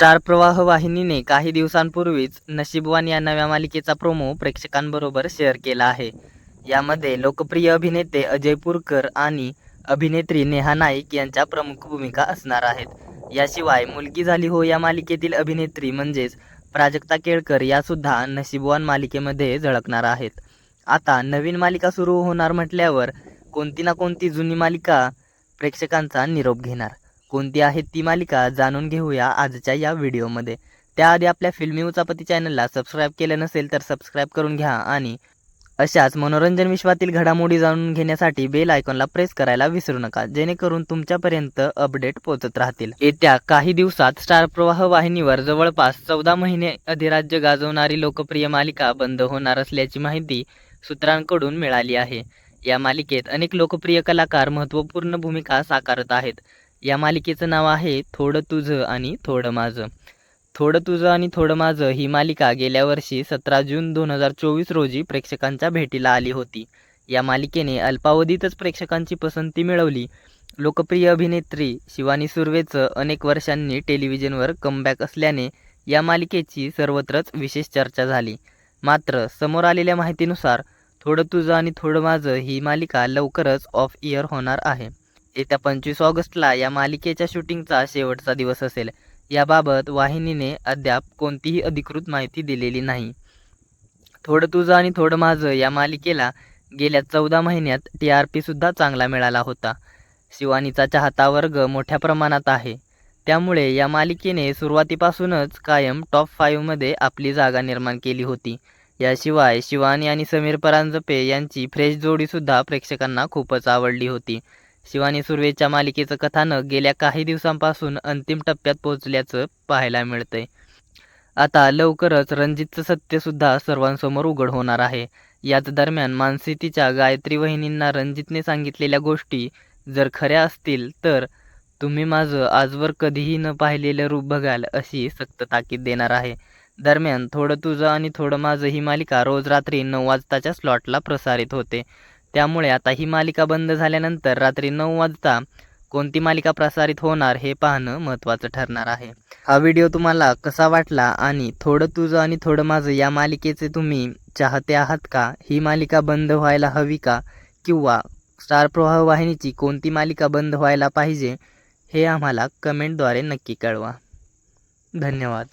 Star प्रवाह वाहिनीने काही दिवसांपूर्वीच नशीबवान या नव्या मालिकेचा प्रोमो प्रेक्षकांबरोबर शेअर केला आहे. यामध्ये लोकप्रिय अभिनेते अजय पुरकर आणि अभिनेत्री नेहा नाईक यांच्या प्रमुख भूमिका असणार आहेत. याशिवाय मुलगी झाली हो या मालिकेतील अभिनेत्री म्हणजेच प्राजक्ता केळकर यासुद्धा नशीबवान मालिकेमध्ये झळकणार आहेत. आता नवीन मालिका सुरू होणार म्हटल्यावर कोणती ना कोणती जुनी मालिका प्रेक्षकांचा निरोप घेणार. कोणती आहे ती मालिका जाणून घेऊया आजच्या या व्हिडिओमध्ये. त्याआधी आपल्या फिल्मी उचापती चॅनलला सबस्क्राईब केलं नसेल तर सबस्क्राईब करून घ्या आणि अशाच मनोरंजन विश्वातील घडामोडी जाणून घेण्यासाठी बेल आयकॉनला प्रेस करायला विसरू नका जेणेकरून तुमच्यापर्यंत अपडेट पोहोचत राहतील. येत्या काही दिवसात स्टार प्रवाह वाहिनीवर जवळपास चौदा महिने अधिराज्य गाजवणारी लोकप्रिय मालिका बंद होणार असल्याची माहिती सूत्रांकडून मिळाली आहे. या मालिकेत अनेक लोकप्रिय कलाकार महत्त्वपूर्ण भूमिका साकारत आहेत. या मालिकेचं नाव आहे थोडं तुझं आणि थोडं माझं. थोडं तुझं आणि थोडं माझं ही मालिका गेल्या वर्षी सतरा जून दोन हजार चोवीस रोजी प्रेक्षकांच्या भेटीला आली होती. या मालिकेने अल्पावधीतच प्रेक्षकांची पसंती मिळवली. लोकप्रिय अभिनेत्री शिवानी सुर्वेचं अनेक वर्षांनी टेलिव्हिजनवर कमबॅक असल्याने या मालिकेची सर्वत्रच विशेष चर्चा झाली. मात्र समोर आलेल्या माहितीनुसार थोडं तुझं आणि थोडं माझं ही मालिका लवकरच ऑफ इयर होणार आहे. येत्या पंचवीस ऑगस्टला या मालिकेच्या शूटिंगचा शेवटचा दिवस असेल. याबाबत वाहिनीने अद्याप कोणतीही अधिकृत माहिती दिलेली नाही. थोडं तुझं आणि थोडं माझं या मालिकेला गेल्या चौदा महिन्यात टी आर पीसुद्धा चांगला मिळाला होता. शिवानीचा चाहता वर्ग मोठ्या प्रमाणात आहे. त्यामुळे या मालिकेने सुरुवातीपासूनच कायम टॉप फाईव्हमध्ये आपली जागा निर्माण केली होती. याशिवाय शिवानी आणि समीर परांजपे यांची फ्रेश जोडीसुद्धा प्रेक्षकांना खूपच आवडली होती. शिवानी सुर्वेच्या मालिकेचं कथानक गेल्या काही दिवसांपासून अंतिम टप्प्यात पोहोचल्याचं पाहायला मिळतंय. आता लवकरच रणजितचं सत्यसुद्धा सर्वांसमोर उघड होणार आहे. याच दरम्यान मानसी तिच्या गायत्री वहिनींना रणजितने सांगितलेल्या गोष्टी जर खऱ्या असतील तर तुम्ही माझं आजवर कधीही न पाहिलेलं रूप बघाल अशी सक्त ताकीद देणार आहे. दरम्यान थोडं तुझं आणि थोडं माझं ही मालिका रोज रात्री नऊ वाजताच्या स्लॉटला प्रसारित होते. त्यामुळे आता ही मालिका बंद झाल्यानंतर रात्री नऊ वाजता कोणती मालिका प्रसारित होणार हे पाहणं महत्त्वाचं ठरणार आहे. हा व्हिडिओ तुम्हाला कसा वाटला आणि थोडं तुझं आणि थोडं माझं या मालिकेचे तुम्ही चाहते आहात का? ही मालिका बंद व्हायला हवी का? किंवा स्टार प्रवाह वाहिनीची कोणती मालिका बंद व्हायला पाहिजे हे आम्हाला कमेंटद्वारे नक्की कळवा. धन्यवाद.